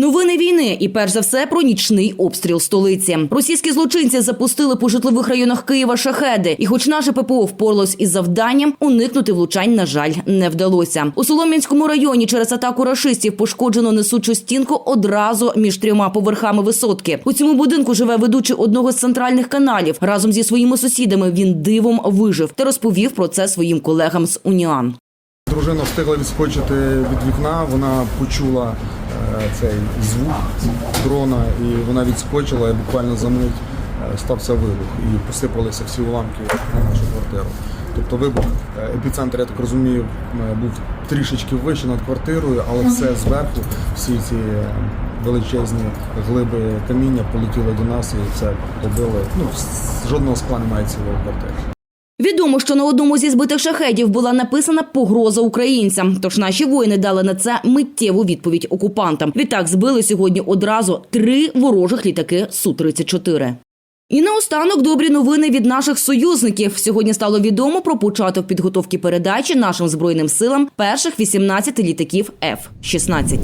Новини війни і перш за все про нічний обстріл столиці. Російські злочинці запустили по житлових районах Києва шахеди. І, хоч наше ППО впоралось із завданням, уникнути влучань, на жаль, не вдалося. У Солом'янському районі через атаку рашистів пошкоджено несучу стінку одразу між трьома поверхами висотки. У цьому будинку живе ведучий одного з центральних каналів. Разом зі своїми сусідами він дивом вижив та розповів про це своїм колегам з Уніан. Дружина встигла відскочити від вікна, вона почула цей звук дрона, і вона відскочила, і буквально за мить е, стався вибух і посипалися всі уламки на нашу квартиру. Тобто вибух, е, епіцентр, я так розумію, е, був трішечки вище над квартирою, але все зверху, всі ці е, величезні глиби каміння полетіли до нас і це побили. Ну, жодного скла немає цілої квартири. Відомо, що на одному зі збитих шахедів була написана погроза українцям. Тож наші воїни дали на це миттєву відповідь окупантам. Відтак збили сьогодні одразу три ворожих літаки су 34 і наостанок добрі новини від наших союзників. Сьогодні стало відомо про початок підготовки передачі нашим збройним силам перших 18 літаків F-16.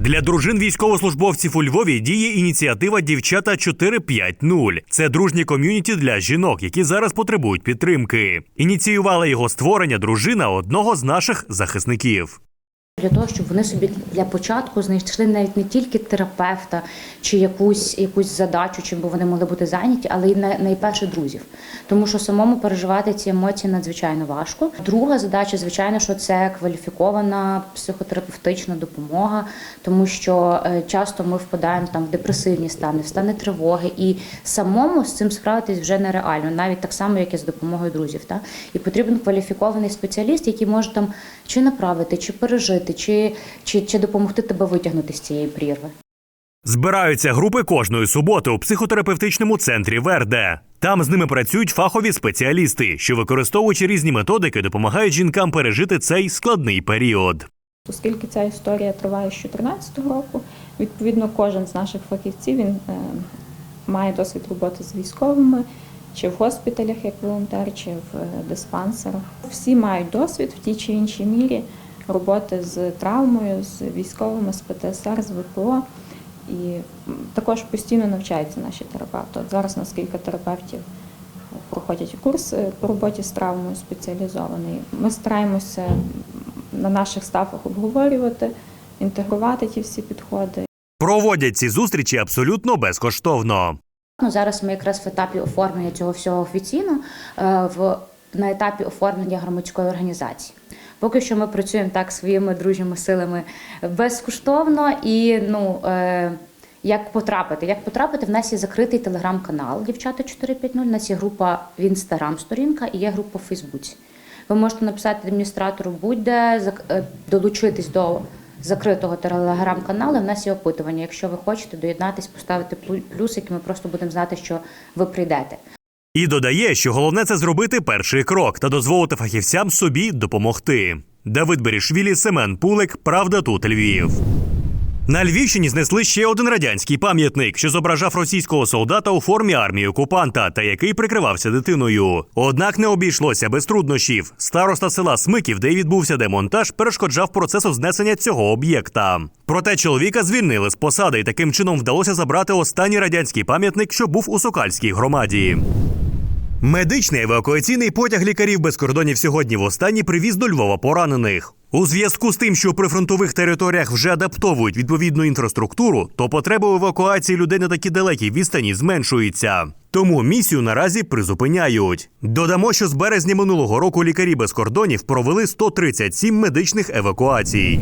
Для дружин військовослужбовців у Львові діє ініціатива Дівчата 450. Це дружні ком'юніті для жінок, які зараз потребують підтримки. Ініціювала його створення дружина одного з наших захисників. Для того, щоб вони собі для початку знайшли навіть не тільки терапевта чи якусь якусь задачу, чим би вони могли бути зайняті, але й най- найперше друзів. Тому що самому переживати ці емоції надзвичайно важко. Друга задача, звичайно, що це кваліфікована психотерапевтична допомога, тому що е, часто ми впадаємо там в депресивні стани, в стани тривоги, і самому з цим справитись вже нереально, навіть так само, як і з допомогою друзів. Та? І потрібен кваліфікований спеціаліст, який може там чи направити, чи пережити, чи, чи, чи допомогти тебе витягнути з цієї прірви. Збираються групи кожної суботи у психотерапевтичному центрі Верде. Там з ними працюють фахові спеціалісти, що використовуючи різні методики, допомагають жінкам пережити цей складний період. Оскільки ця історія триває з 2014 року, відповідно, кожен з наших фахівців він е, має досвід роботи з військовими, чи в госпіталях як волонтер, чи в е, диспансерах. Всі мають досвід в тій чи іншій мірі роботи з травмою, з військовими, з ПТСР, з ВПО. І також постійно навчаються наші терапевти. От зараз у нас кілька терапевтів проходять курс е, по роботі з травмою спеціалізований. Ми стараємося на наших ставках обговорювати, інтегрувати ті всі підходи. Проводять ці зустрічі абсолютно безкоштовно. Ну, зараз ми якраз в етапі оформлення цього всього офіційно е, в, на етапі оформлення громадської організації. Поки що ми працюємо так своїми дружніми силами безкоштовно і ну. Е, як потрапити? Як потрапити? В нас є закритий телеграм-канал Дівчата 450, У нас є група в інстаграм сторінка і є група в Фейсбуці. Ви можете написати адміністратору будь-де, е, долучитись до закритого телеграм-каналу. У нас є опитування. Якщо ви хочете доєднатись, поставити плю- плюсик, ми просто будемо знати, що ви прийдете. І додає, що головне це зробити перший крок та дозволити фахівцям собі допомогти. Давид Берішвілі, Семен Пулик, Правда тут Львів. На Львівщині знесли ще один радянський пам'ятник, що зображав російського солдата у формі армії окупанта та який прикривався дитиною. Однак не обійшлося без труднощів. Староста села Смиків, де й відбувся демонтаж, перешкоджав процесу знесення цього об'єкта. Проте чоловіка звільнили з посади, і таким чином вдалося забрати останній радянський пам'ятник, що був у Сокальській громаді. Медичний евакуаційний потяг лікарів без кордонів сьогодні востаннє привіз до Львова поранених. У зв'язку з тим, що при фронтових територіях вже адаптовують відповідну інфраструктуру, то потреба в евакуації людей на такі далекій відстані зменшується. Тому місію наразі призупиняють. Додамо, що з березня минулого року лікарі без кордонів провели 137 медичних евакуацій.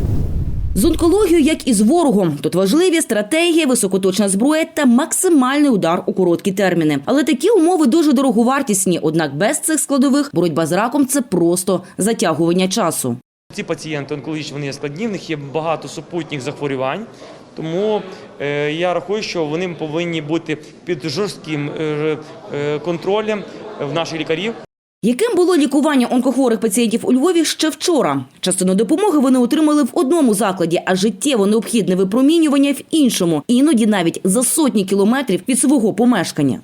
З онкологією, як і з ворогом, тут важливі стратегія, високоточна зброя та максимальний удар у короткі терміни. Але такі умови дуже дороговартісні. Однак без цих складових боротьба з раком це просто затягування часу. Ці пацієнти онкологічні вони складні, в них є багато супутніх захворювань. Тому е, я рахую, що вони повинні бути під жорстким е, е, контролем в наших лікарів. Яким було лікування онкохворих пацієнтів у Львові ще вчора? Частину допомоги вони отримали в одному закладі, а життєво необхідне випромінювання в іншому, іноді навіть за сотні кілометрів від свого помешкання.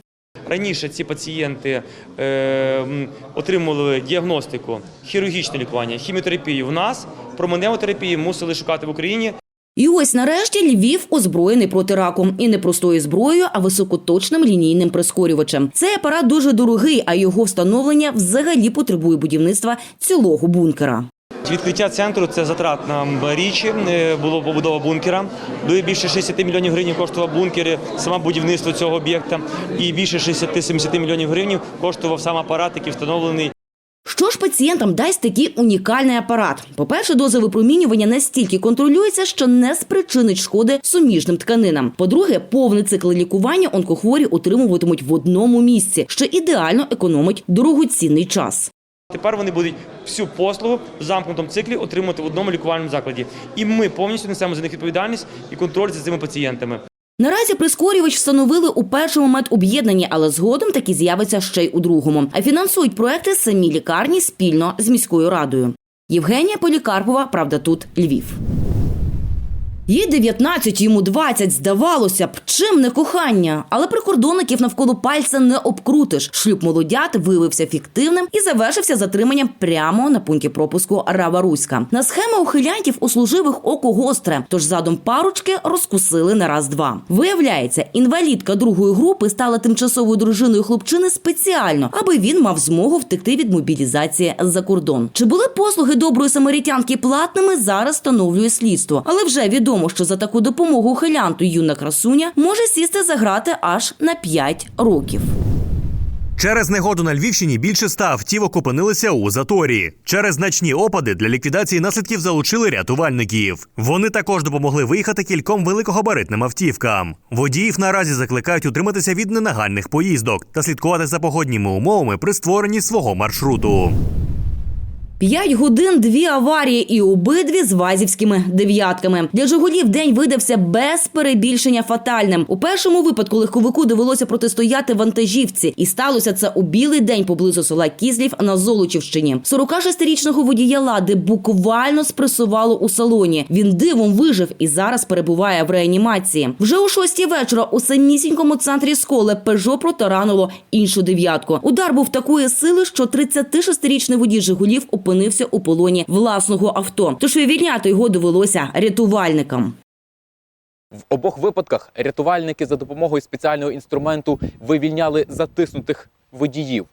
Раніше ці пацієнти е, отримували діагностику, хірургічне лікування, хіміотерапію в нас, променемотерапію мусили шукати в Україні. І ось нарешті Львів озброєний проти раку. І не простою зброєю, а високоточним лінійним прискорювачем. Цей апарат дуже дорогий, а його встановлення взагалі потребує будівництва цілого бункера. Відкриття центру це затратна річ. Е, Було побудова бункера. До більше 60 мільйонів гривень коштував бункер, саме будівництво цього об'єкта. І більше 60-70 мільйонів гривень коштував сам апарат, який встановлений Що ж пацієнтам дасть такий унікальний апарат? По-перше, доза випромінювання настільки контролюється, що не спричинить шкоди суміжним тканинам. По-друге, повний цикл лікування онкохворі отримуватимуть в одному місці, що ідеально економить дорогоцінний час. Тепер вони будуть всю послугу в замкнутому циклі отримувати в одному лікувальному закладі. І ми повністю несемо за них відповідальність і контроль за цими пацієнтами. Наразі прискорювач встановили у першому медоб'єднанні, але згодом таки з'явиться ще й у другому. А фінансують проекти самі лікарні спільно з міською радою. Євгенія Полікарпова, правда, тут Львів. Їй 19, йому 20, здавалося б, чим не кохання. Але прикордонників навколо пальця не обкрутиш. Шлюб молодят виявився фіктивним і завершився затриманням прямо на пункті пропуску Рава Руська. На схеми ухилянтів у служивих око гостре, тож задум парочки розкусили на раз-два. Виявляється, інвалідка другої групи стала тимчасовою дружиною хлопчини спеціально, аби він мав змогу втекти від мобілізації за кордон. Чи були послуги доброї самарітянки платними? Зараз встановлює слідство, але вже відомо, що за таку допомогу ухилянту юна красуня може сісти за грати аж на 5 років. Через негоду на Львівщині більше ста автівок опинилися у заторі. Через значні опади для ліквідації наслідків залучили рятувальників. Вони також допомогли виїхати кільком великогабаритним автівкам. Водіїв наразі закликають утриматися від ненагальних поїздок та слідкувати за погодніми умовами при створенні свого маршруту. П'ять годин, дві аварії і обидві з вазівськими дев'ятками. Для Жигулів день видався без перебільшення фатальним. У першому випадку легковику довелося протистояти вантажівці, і сталося це у білий день поблизу села Кізлів на Золочівщині. 46-річного водія лади буквально спресувало у салоні. Він дивом вижив і зараз перебуває в реанімації. Вже о шостій вечора у самісінькому центрі сколи Пежо протарануло іншу дев'ятку. Удар був такої сили, що 36-річний водій Жигулів опинився у полоні власного авто. Тож вивільняти його довелося рятувальникам. В обох випадках рятувальники за допомогою спеціального інструменту вивільняли затиснутих водіїв.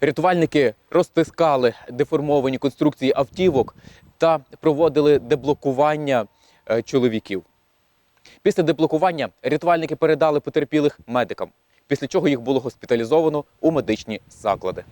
Рятувальники розтискали деформовані конструкції автівок та проводили деблокування е, чоловіків. Після деблокування рятувальники передали потерпілих медикам, після чого їх було госпіталізовано у медичні заклади.